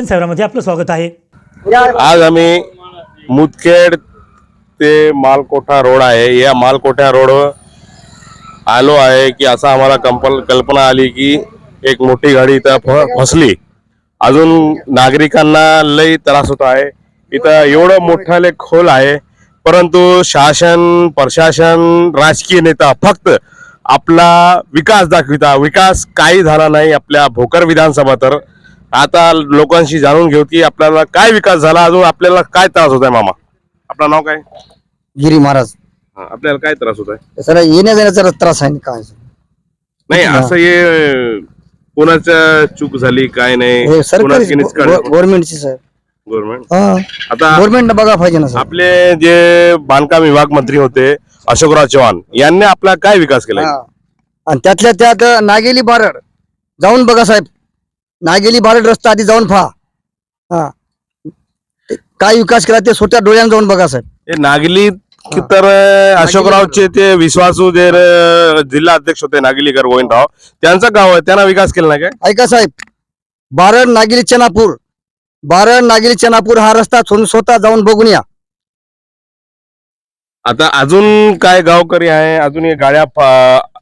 दर्शन सेवरामध्ये आपलं स्वागत आहे. आज आम्ही मुदखेड ते मालकोठा रोड आहे. या मालकोठा रोड आलो आहे की असं आम्हाला कंपल कल्पना आली की एक मोठी गाडी इथं फ- फसली. अजून नागरिकांना लई त्रास होत आहे. इथं एवढं मोठाले खोल आहे. परंतु शासन प्रशासन राजकीय नेता फक्त आपला विकास दाखविता. विकास काही झाला नाही. आपल्या भोकर विधानसभा तर आता लोकांशी जाणून घेऊ की आपल्याला काय विकास झाला अजून आपल्याला काय त्रास होत आहे मामा? आपलं नाव काय? गिरी महाराज. हा, आपल्याला काय त्रास होत आहे सर येण्या जाण्याचा त्रास आहे ना काय? नाही असं हे कोणाचं चूक झाली काय नाही? हे सरकारी गव्हर्नमेंटची सर गव्हर्नमेंट हा. आता गव्हर्नमेंट बघा पाहिजे ना सर आपले जे बांधकाम विभाग मंत्री होते अशोकराव चव्हाण यांनी आपला काय विकास केला हा. आणि त्यातल्या त्यात नागेली बारड जाऊन बघा साहेब. नागेली बारड रस्ता आधी जाऊन पहा. हा. ते काय विकास केला ते स्वतः डोळ्यानं जाऊन बघा साहेब. हे नागली तर अशोकरावचे ते विश्वासू जे जिल्हा अध्यक्ष होते नागिलीकर गोविंदराव त्यांचं गाव आहे त्यांना विकास केला नाही काय? ऐका साहेब. बारड नागेली चनापूर. बारड नागेली चनापूर हा रस्ता स्वतः स्वतः जाऊन बघून या. आता अजून काय गावकरी आहे अजून हे गाड्या फ-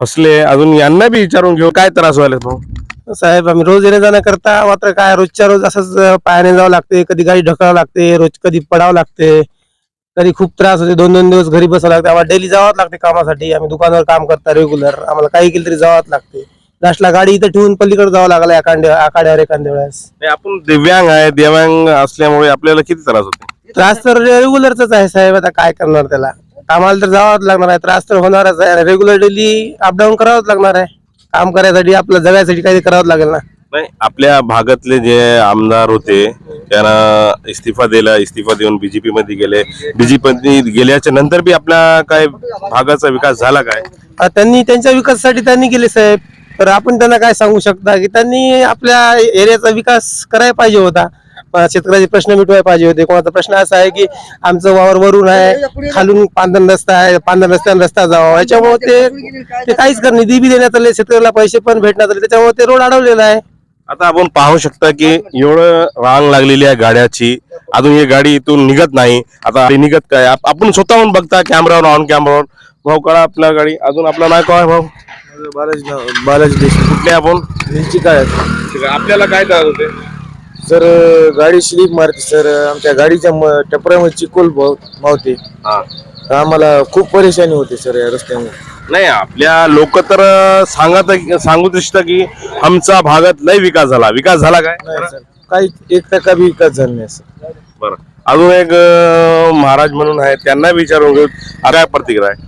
फसले अजून यांना बी विचारून घेऊ काय त्रास व्हायला साहेब आम्ही रोज येणे जाणं करता मात्र काय रोजच्या रोज असंच पायाने जावं लागते कधी गाडी ढकलावं लागते रोज कधी पडावं लागते कधी खूप त्रास होते दोन दोन दिवस घरी बसावं लागते आम्हाला डेली जावंच लागते कामासाठी आम्ही दुकानावर काम करता रेग्युलर आम्हाला काही केलं तरी जावंच लागते. लास्टला गाडी इथं ठेवून पलीकडे जावं लागलं एखाद्या आखाड्यावर एखाद्या वेळेस. नाही, आपण दिव्यांग आहे दिव्यांग असल्यामुळे आपल्याला किती त्रास होतो? त्रास तर रेग्युलरच आहे साहेब आता काय करणार त्याला? कामाला तर जावंच लागणार आहे त्रास तर होणारच आहे रेग्युलर डेली अपडाऊन करावंच लागणार आहे. काम करायसाठी आपलं जगायसाठी काही करावंच लागेल ना? नाही आपल्या भागातले जे आमदार होते त्यांना इस्तिफा दिला इस्तिफा देऊन बीजेपी मध्ये गेले. बीजेपी मध्ये गेल्याच्यानंतर बी आपल्या काय भागाचा विकास झाला काय? आ, त्यांनी त्यांच्या विकासासाठी त्यांनी केले साहेब. तर आपण त्यांना काय सांगू शकता की त्यांनी आपल्या एरियाचा विकास करायला पाहिजे होता. शेतकऱ्याचे प्रश्न मिटवायला पाहिजे होते. कोणाचा प्रश्न असा आहे की आमचं वावर वरून आहे खालून पांधन रस्ता आहे पांधन रस्त्याने रस्ता जावा. याच्यामुळे ते ते काहीच कर निधी बी देण्यात आले शेतकऱ्याला पैसे पण भेटण्यात आले. त्याच्यामुळे ते रोड अडवलेला आहे. आता आपण पाहू शकता की एवढं रांग लागलेली आहे गाड्याची. अजून ही गाडी इथून निघत नाही. आता निघत काय? आप- आपण स्वतःहून बघता कॅमेरावर ऑन कॅमेरावर भाऊ कळा आपल्या गाडी. अजून आपलं नाव काय भाऊ? बालाजी बालाजी देशमुख. कुठले आपण? काय ठीक आहे. आपल्याला काय त्रास होते? सर गाडी स्लिप मारते सर. आमच्या गाडीच्या टपऱ्यामध्ये चिकोल मावते हा. आम्हाला खूप परेशानी होते सर या रस्त्यामुळे. नाही आपल्या लोक तर सांगत सांगू इच्छिता की आमचा भागात लय विकास झाला. विकास झाला काय? नाही सर काही एक टक्का बी विकास झाला नाही सर. बरं. अजून एक अं, महाराज म्हणून आहे त्यांना विचारून घेऊ. आ, काय प्रतिक्रिया आहे?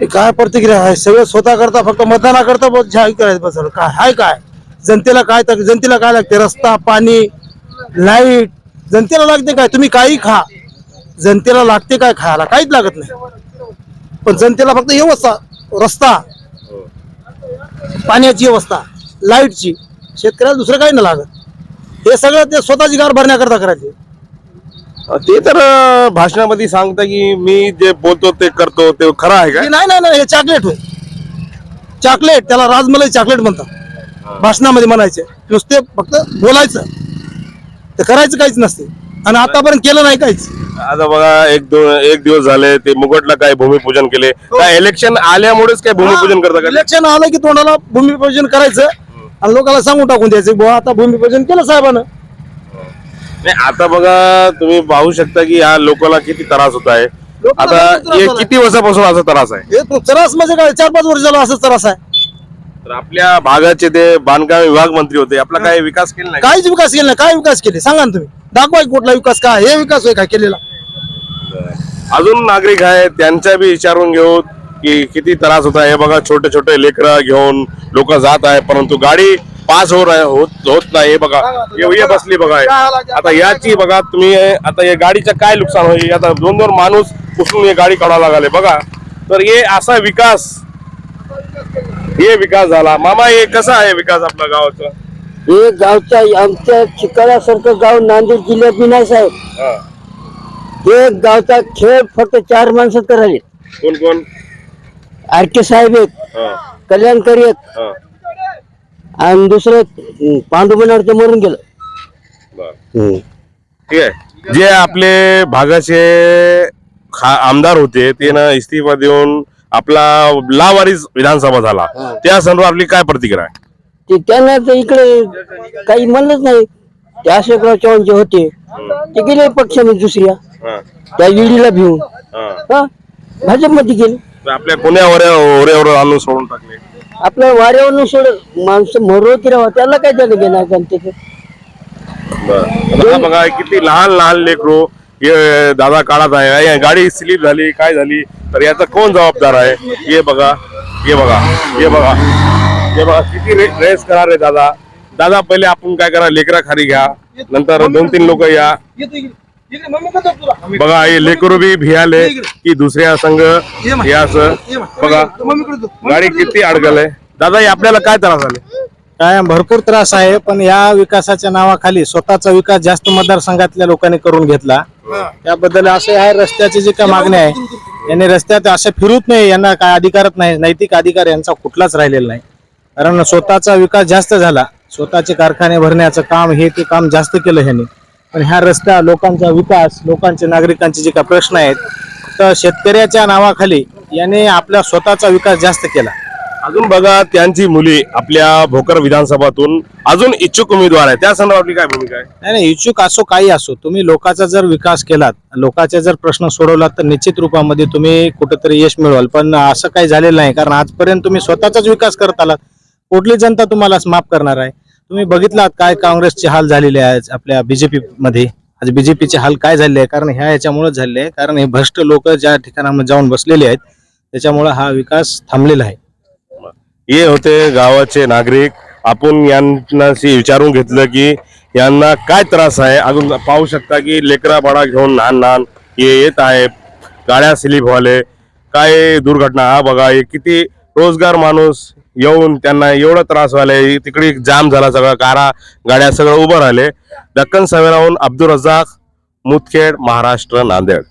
हे काय प्रतिक्रिया आहे? सगळं स्वतः करता फक्त मतदाना करता बहुत जाहीर करायचं बस सर. काय हाय काय? जनतेला काय तर जनतेला काय लागते? रस्ता पाणी लाइट. जनतेला लागते काय? तुम्ही काही खा. जनतेला लागते काय खायला? काहीच लागत नाही. पण जनतेला फक्त व्यवस्था रस्ता पाण्याची व्यवस्था लाईटची. शेतकऱ्याला दुसरं काही नाही लागत. हे सगळं ते स्वतःची गार भरण्याकरता करायचे. ते तर भाषणामध्ये सांगता की मी जे बोलतो ते करतो ते खरं आहे का नाही नाही नाही हे चॉकलेट होय. चॉकलेट त्याला राजमलाई चॉकलेट म्हणतात. भाषणामध्ये म्हणायचे. नुसते फक्त बोलायचं. ते करायचं काहीच नसते. आणि आतापर्यंत केलं नाही काहीच. आता बघा एक दोन एक दिवस झाले ते मुगटला काय भूमिपूजन केले. काय इलेक्शन आल्यामुळेच काय भूमिपूजन करता का? इलेक्शन आलं की तोंडाला भूमिपूजन करायचं. आणि लोकांना सांगून टाकून द्यायचं बुवा आता भूमिपूजन केलं साहेबानं. नाही आता बघा तुम्ही पाहू शकता की या लोकांना किती त्रास होत आहे. लोकांना आता किती त्रास हे झालाय? किती वर्षापासून असा त्रास आहे? हे त्रास म्हणजे काय? चार पाच वर्ष झालं असं त्रास आहे. तर आपल्या भागाचे ते बांधकाम विभाग मंत्री होते आपला काय विकास केला नाही? काहीच विकास केला नाही. काय विकास केले? सांगा ना तुम्ही. दाखवा की कुठला विकास काय हे विकास होय काय केलेला? अजून नागरिक आहे त्यांच्या बी विचारून घेऊ की किती त्रास होत आहे. हे बघा छोटे छोटे लेकरं घेऊन लोक जात आहे परंतु गाडी पास होत आहे होत होत नाही. हे बघा हे हे बसली बघा. हे. आता याची बघा तुम्ही आता या गाडीचं काय नुकसान होईल? आता दोन दोन माणूस उचलून हे गाडी काढावं लागले. बघा. तर हे असा विकास हे विकास झाला. मामा हे कसा आहे विकास आपल्या गावाचा? हे गावच्या आमच्या चिकाऱ्यासारखं गाव नांदेड जिल्ह्यात बी नाही साहेब. हा. गावचा खेळ फक्त चार माणसं करायले. कोण कोण? आर के साहेब हा, कल्याणकरी हा. आणि दुसरं पांडू बनावरचं मरून गेलं. बरं. ठीक आहे. जे आपले भागाचे खा आमदार होते ते ना इस्तीफा देऊन आपला लावारीस विधानसभा झाला. त्या संदर्भात आपली काय प्रतिक्रिया आहे? ते त्यांना तर इकडे काही म्हणलंच नाही. ते अशोकराव चव्हाण जे होते ते गेले पक्षामध्ये दुसऱ्या. त्या ईडीला भिवून. हा. भाजपमध्ये गेले. आपल्या कोण्या ओऱ्या ओऱ्यावर आणून सोडून टाकले? आपल्या वाऱ्यावरून सोड माणसं मरो की राहा त्याला काय त्याला घेणार जनतेचं बघा किती लहान लहान लेकरू हे दादा काळात आहे. या गाडी स्लिप झाली काय झाली? तर याचा कोण जबाबदार आहे? हे बघा हे बघा हे बघा. हे बघा किती रे- रेस करा रे दादा. दादा पहिले आपण काय करा लेकरा खाली घ्या. नंतर दोन तीन लोक या. बघा हे लेकरू बी भियाले की दुसऱ्या संघ हे असं. बघा गाडी किती अडकल आहे. दादा हे आपल्याला काय त्रास झाले? काय भरपूर त्रास आहे पण या विकासाच्या नावाखाली स्वतःचा विकास जास्त मतदारसंघातल्या लोकांनी करून घेतला. त्याबद्दल असे आहे रस्त्याची जी काय मागणी आहे यांनी रस्त्यात असे फिरूत नाही यांना काय अधिकारच नाही नैतिक अधिकार यांचा कुठलाच राहिलेला नाही. कारण स्वतःचा विकास जास्त झाला स्वतःचे कारखाने भरण्याचं काम हे ते काम जास्त केलं ह्यांनी. पण ह्या रस्त्या लोकांचा विकास लोकांचे नागरिकांचे जे काय प्रश्न आहेत तर शेतकऱ्याच्या नावाखाली याने आपला स्वतःचा विकास जास्त केला. अजून बघा त्यांची मुली आपल्या भोकर विधानसभातून अजून इच्छुक उमेदवार आहे त्या संदर्भात आपली काय भूमिका आहे? नाही नाही इच्छुक असो काही असो तुम्ही लोकांचा जर विकास केलात लोकांचे जर प्रश्न सोडवलात तर निश्चित रूपामध्ये तुम्ही कुठेतरी यश मिळवाल. पण असं काही झालेलं नाही कारण आजपर्यंत तुम्ही स्वतःचाच विकास करत आलात. कुठली जनता तुम्हाला माफ करणार आहे? तुम्ही बघितलात काय काँग्रेसचे हाल झालेले आहेत आपल्या बीजेपी मध्ये? आज बीजेपीचे हाल काय झाले आहे? कारण ह्या याच्यामुळेच झाले आहे. कारण हे भ्रष्ट लोक ज्या ठिकाणामध्ये जाऊन बसलेले आहेत त्याच्यामुळे हा विकास थांबलेला आहे. हे होते गावाचे नागरिक. आपण यांनाशी विचारून घेतलं की यांना काय त्रास आहे? अजून पाहू शकता की लेकरा बाळा घेऊन लहान लहान हे येत आहे. गाड्या स्लिप व्हाले काय दुर्घटना? हा बघा हे किती रोजगार माणूस येऊन त्यांना एवढा त्रास व्हायला. तिकडे जाम झाला सगळं कारा गाड्या सगळं उभं राहिले. दक्कन सवेराहून अब्दुल रजाक मुतखेड महाराष्ट्र नांदेड.